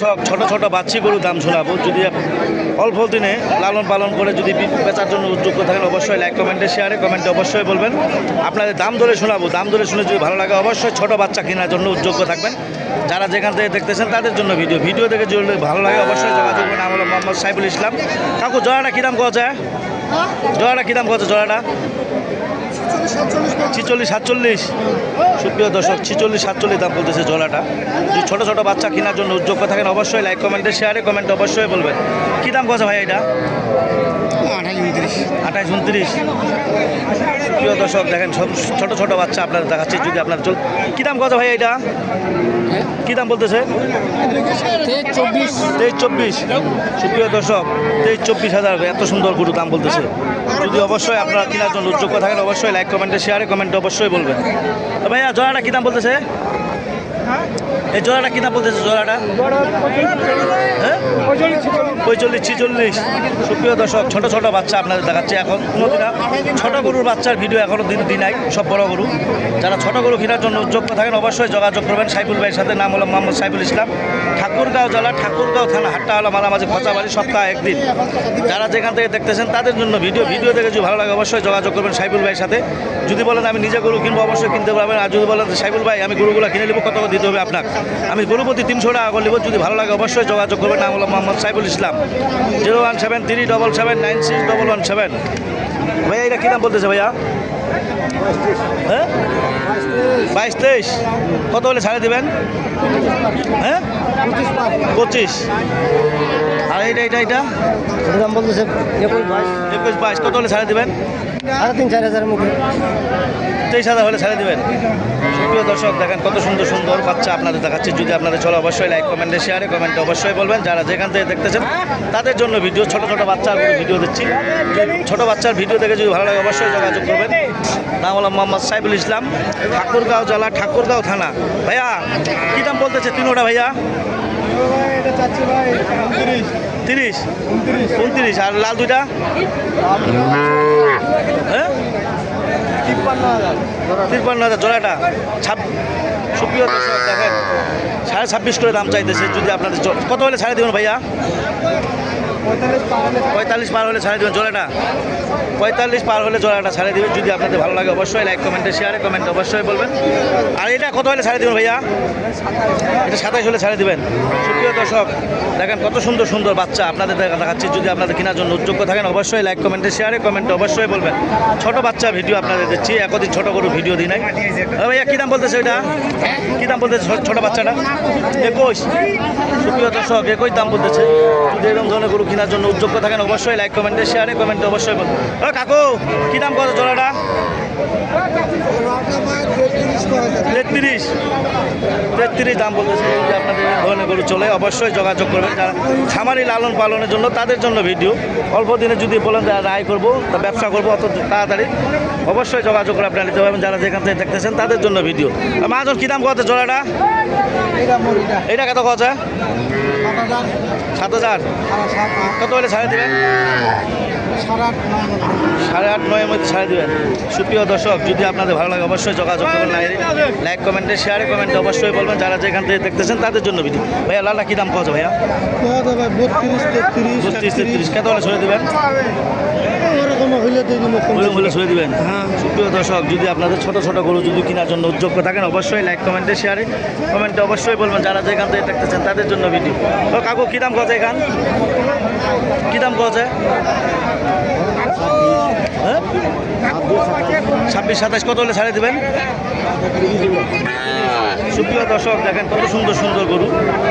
সব ছোট ছোট বাচ্চি গরু দাম শোনাবো। যদি অল্প দিনে লালন পালন করে যদি বেচার জন্য উদ্যোগ থাকেন অবশ্যই লাইক কমেন্টে শেয়ারে কমেন্টে অবশ্যই বলবেন। আপনাদের দাম ধরে শোনাবো। দাম ধরে শুনে যদি ভালো লাগে অবশ্যই ছোট বাচ্চা কেনার জন্য উদ্যোগ থাকবেন। যারা যেখান থেকে দেখতেছেন তাদের জন্য ভিডিও ভিডিও দেখে যদি ভালো লাগে অবশ্যই যোগাযোগ করবেন আমার মোহাম্মদ সাইফুল ইসলাম। কাকু জয়াটা কী দাম কওয়া যায় জয়াটা কী দাম কত জয়াটা ছিচল্লিশ সাতচল্লিশ সুপ্রিয় দর্শক ছিচল্লিশ সাতচল্লিশ দাম বলতেছে জলাটা যদি ছোটো ছোটো বাচ্চা কেনার জন্য উদ্যোগ থাকেন অবশ্যই লাইক কমেন্টে শেয়ারে কমেন্টে অবশ্যই বলবেন। কী দাম কথা ভাই এটা? আঠাশ উনত্রিশ। আঠাইশ উনত্রিশ। প্রিয় দর্শক দেখেন সব ছোটো ছোটো বাচ্চা আপনার দেখাচ্ছি যদি আপনার চল কী দাম কথা ভাই এটা? কী দাম বলতেছে? তেইশ চব্বিশ। তেইশ চব্বিশ। সুপ্রিয় দর্শক তেইশ চব্বিশ হাজার এত সুন্দর গরু দাম বলতেছে। যদি অবশ্যই আপনারা কেনার জন্য উদ্যোগ থাকেন, অবশ্যই লাইক কমেন্টে শেয়ারে কমেন্টে অবশ্যই বলবেন। ভাইয়া, জোড়াটা কী দাম বলতেছে? এই জোড়াটা কিনা বলতেছে জোড়াটা? হ্যাঁ? পঁয়চল্লিশ, ছিচল্লিশ। সুপ্রিয় দর্শক, ছোট ছোট বাচ্চা আপনাদের দেখাচ্ছে এখন। কোনোদিনা ছোট গরুর বাচ্চার ভিডিও এখনও দিন দিন নাই, সব বড় গরু। যারা ছোট গরু কেনার জন্য যোগ্য থাকেন অবশ্যই যোগাযোগ করবেন। সাইফুল ভাইয়ের সাথে নাম হলো মোহাম্মদ সাইফুল ইসলাম। ঠাকুরগাঁও জেলা, ঠাকুরগাঁও থানা হাট্টা হলো মাঝামাঝি খোঁচাবাড়ি, সপ্তাহে একদিন। যারা যেখান থেকে দেখতেছেন তাদের জন্য ভিডিও ভিডিও দেখে যদি ভালো লাগে অবশ্যই যোগাযোগ করবেন সাইফুল ভাইয়ের সাথে। যদি বলেন আমি নিজে গরু কিনবো, অবশ্যই কিনতে পারবেন। আর যদি বলেন সাইফুল ভাই, আমি গরুগুলো কিনে নেব, কত দিতে হবে আপনাকে আমি গরু প্রতি তিনশো টাকা করে নেব। যদি ভালো লাগে অবশ্যই যোগাযোগ করবেন। নাম হলো Mohammad Saiful Islam. Zero one seven three double seven nine six double one seven. ভাইয়া এটা কী দাম বলতেছে ভাইয়া? হ্যাঁ? বাইশ তেইশ। কত হলে ছাড়ে দেবেন? হ্যাঁ? পঁচিশ। আর এইটা এটা এটা দাম বলতেছে একুশ বাইশ। একুশ বাইশ। কত হলে ছাড়ে দেবেন? সাড়ে তিন, চার হাজারের মধ্যে। তেইশ হাজার হলে ছেড়ে দেবেন। সুপ্রিয় দর্শক, দেখেন কত সুন্দর সুন্দর বাচ্চা আপনাদের দেখাচ্ছে। যদি আপনাদের চলো, অবশ্যই লাইক কমেন্টে শেয়ারে কমেন্টে অবশ্যই বলবেন। যারা যেখান থেকে দেখতেছেন, তাদের জন্য ভিডিও ছোট ছোট বাচ্চার ভিডিও দিচ্ছি। ছোট বাচ্চার ভিডিও দেখে যদি ভালো লাগে, অবশ্যই যোগাযোগ করবেন। নাম হলো মোহাম্মদ সাইফুল ইসলাম, ঠাকুরগাঁও জেলা, ঠাকুরগাঁও থানা। ভাইয়া, কী দাম বলতেছে তিনোটা ভাইয়া? তিরিশ? উনত্রিশ। আর লাল দুইটা? হ্যাঁ? তিপ্পান্ন হাজার। জোড়াটা। ছাপ সুপ্রিয় দেখেন সাড়ে ছাব্বিশ করে দাম চাইতেছে। যদি আপনাদের কত হলে ছাড়ে দেবেন ভাইয়া? পঁয়তাল্লিশ পার হলে ছাড়ে দেবেন জোড়াটা পঁয়তাল্লিশ পার হলে জোড়াটা ছাড়ে দেবেন। যদি আপনাদের ভালো লাগে অবশ্যই লাইক কমেন্টে শেয়ারে কমেন্টে অবশ্যই বলবেন। আর এটা কত হলে ছাড়ে দেবেন ভাইয়া? এটা সাতাইশ হলে ছাড়ে দেবেন। সুপ্রিয় দর্শক, দেখেন কত সুন্দর সুন্দর বাচ্চা আপনাদের দেখাচ্ছি। যদি আপনাদের কেনার জন্য উদ্যোগ্য থাকেন, অবশ্যই লাইক কমেন্টে শেয়ারে কমেন্টে অবশ্যই বলবেন। ছোট বাচ্চা ভিডিও আপনাদের দিচ্ছি। একদিন ছোট করে ভিডিও দিই নাই। ভাইয়া, কী দাম বলতেছে এটা কী দাম বলতেছে ছোট বাচ্চাটা? একুশ। সুপ্রিয় দর্শক, একই দাম বলতেছে। যদি এরকম ধরনের গরু কেনার জন্য উদ্যোগ্য থাকেন অবশ্যই লাইক কমেন্টে শেয়ারে কমেন্টে অবশ্যই বলুন। ও কাকু কী দাম কত জোড়াটা? তেত্রিশ। তেত্রিশ দাম বলতেছে যদি আপনাদের ধরনের গরু চলে অবশ্যই যোগাযোগ করবেন যারা খামারি লালন পালনের জন্য তাদের জন্য ভিডিও অল্প দিনে যদি বলেন যে আয় করব তা ব্যবসা করব অত তাড়াতাড়ি। অবশ্যই যোগাযোগ করে আপনারা নিতে পারবেন যারা যেখান থেকে দেখতেছেন তাদের জন্য ভিডিও মাজন কী দাম কত জোড়াটা? এটা কত কত? সাত হাজার সাড়ে আট কত হলে ছাড়ে দেবেন? সাড়ে আট নয়ের মধ্যে। ছাড়ে দেবেন। সুপ্রিয় দর্শক যদি আপনাদের ভালো লাগে অবশ্যই যোগাযোগ করবেন লাইক কমেন্টে শেয়ারে কমেন্টে অবশ্যই বলবেন। যারা যেখান থেকে দেখতেছেন তাদের জন্য ভিডিও ভাইয়া লালটা কী দাম কত ভাইয়া? বত্রিশ তেত্রিশ বত্রিশ তেত্রিশ। কত হলে ছড়ে দেবেন? ছড়ে দেবেন। হ্যাঁ। সুপ্রিয় দর্শক যদি আপনাদের ছোট ছোট গরু যদি কেনার জন্য উদ্যোগ থাকেন অবশ্যই লাইক কমেন্টে শেয়ারে কমেন্টে অবশ্যই বলবেন যারা যেখান থেকে দেখতেছেন তাদের জন্য ভিডিও ও কাকু কী দাম কত এখান? কী দাম কত হ্যাঁ? ছাব্বিশ সাতাশ কত হলে ছাড়ে দেবেন? সুপ্রিয় দর্শক দেখেন কত সুন্দর সুন্দর গরু।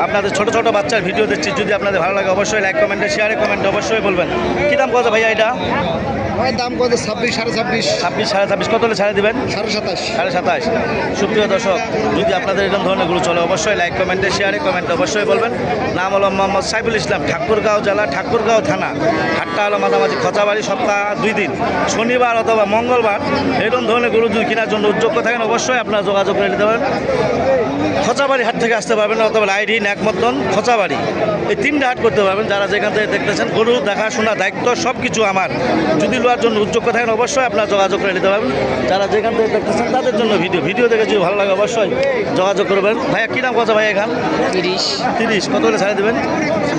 আপনাদের ছোট ছোট বাচ্চার ভিডিও দিচ্ছি যদি আপনাদের ভালো লাগে অবশ্যই লাইক কমেন্টে শেয়ারে কমেন্টে অবশ্যই বলবেন। কী দাম কত ভাইয়া এটা? দাম কত? ছাব্বিশ সাড়ে ছাব্বিশ। ছাব্বিশ সাড়ে ছাব্বিশ। কত হলে ছাড়ে দেবেন? সাড়ে সাতাশ। সাড়ে সাতাশ। সুপ্রিয় দর্শক যদি আপনাদের এরকম ধরনেরগুলো চলে অবশ্যই লাইক কমেন্টে শেয়ারে কমেন্টে অবশ্যই বলবেন। নাম হলো মোহাম্মদ সাইফুল ইসলাম ঠাকুরগাঁও জেলা ঠাকুরগাঁও থানা হাটটা হলো মাঝামাঝি খচাবাড়ি সপ্তাহ দুই দিন। শনিবার অথবা মঙ্গলবার এরকম ধরনের গরু যদি কেনার জন্য উদ্যোগ থাকেন অবশ্যই আপনারা যোগাযোগ করে নিতে পারেন। খচাবাড়ি হাট থেকে আসতে পারবেন অথবা লাইডি ন্যাকমতন খচাবাড়ি। এই তিনটা হাট করতে পারবেন। যারা যেখান থেকে দেখতেছেন গরু দেখাশোনা দায়িত্ব সব কিছু আমার। যদি লোয়ার জন্য উদ্যোগ থাকেন অবশ্যই আপনারা যোগাযোগ করে নিতে পারবেন। যারা যেখান থেকে দেখতেছেন তাদের জন্য ভিডিও। ভিডিও দেখে যদি ভালো লাগে অবশ্যই যোগাযোগ করবেন। ভাইয়া কী নাম কথা ভাই এখান? তিরিশ। তিরিশ। কত করে ছাড়ে দেবেন?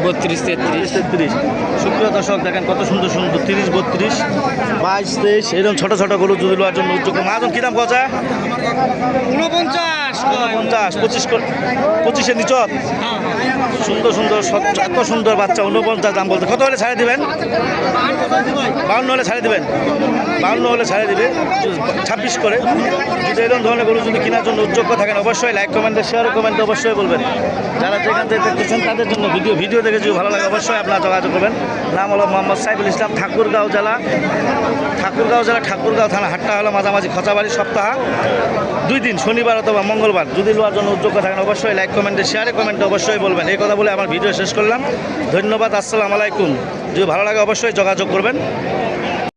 বত্রিশ তেত্রিশ। তেত্রিশ সুপ্রিয় দর্শক দেখেন কত সুন্দর সুন্দর। তিরিশ বত্রিশ বাইশ তেইশ এরকম ছোটো ছোটো গরু যদি লোয়ার জন্য উদ্যোগ মাজন কী দাম কথা? উনপঞ্চাশ। পঞ্চাশ পঁচিশ পঁচিশের পঁচিশে নিচত সুন্দর সুন্দর এত সুন্দর বাচ্চা, উনপঞ্চাশ দাম বলতে। কত হলে ছাড়ে দেবেন? বাউন্ন হলে ছাড়ে দেবেন। বাউন্ন হলে ছাড়ে দিবে, ছাব্বিশ করে। যদি এরকম ধরনের গরু যদি কেনার জন্য উদ্যোগ্য থাকেন, অবশ্যই লাইক কমেন্টে শেয়ার কমেন্টে অবশ্যই বলবেন। যারা যেখান থেকে দেখতেছেন, তাদের জন্য ভিডিও ভিডিও দেখে যদি ভালো লাগে, অবশ্যই আপনারা যোগাযোগ করবেন। নাম হলো মোহাম্মদ সাইফুল ইসলাম, ঠাকুরগাঁও জেলা। ঠাকুরগাঁও জেলা, ঠাকুরগাঁও থানা, হাটটা হলো মাঝামাঝি খচাবাড়ি সপ্তাহ। দুই দিন, শনিবার অথবা মঙ্গলবার, যদি লোয়ার জন্য উদ্যোগ থাকেন, অবশ্যই লাইক কমেন্টে শেয়ারে কমেন্টে অবশ্যই বলবেন। এই কথা বলে আমার ভিডিও শেষ করলাম। ধন্যবাদ, আসসালাম আলাইকুম। যদি ভালো লাগে অবশ্যই যোগাযোগ করবেন।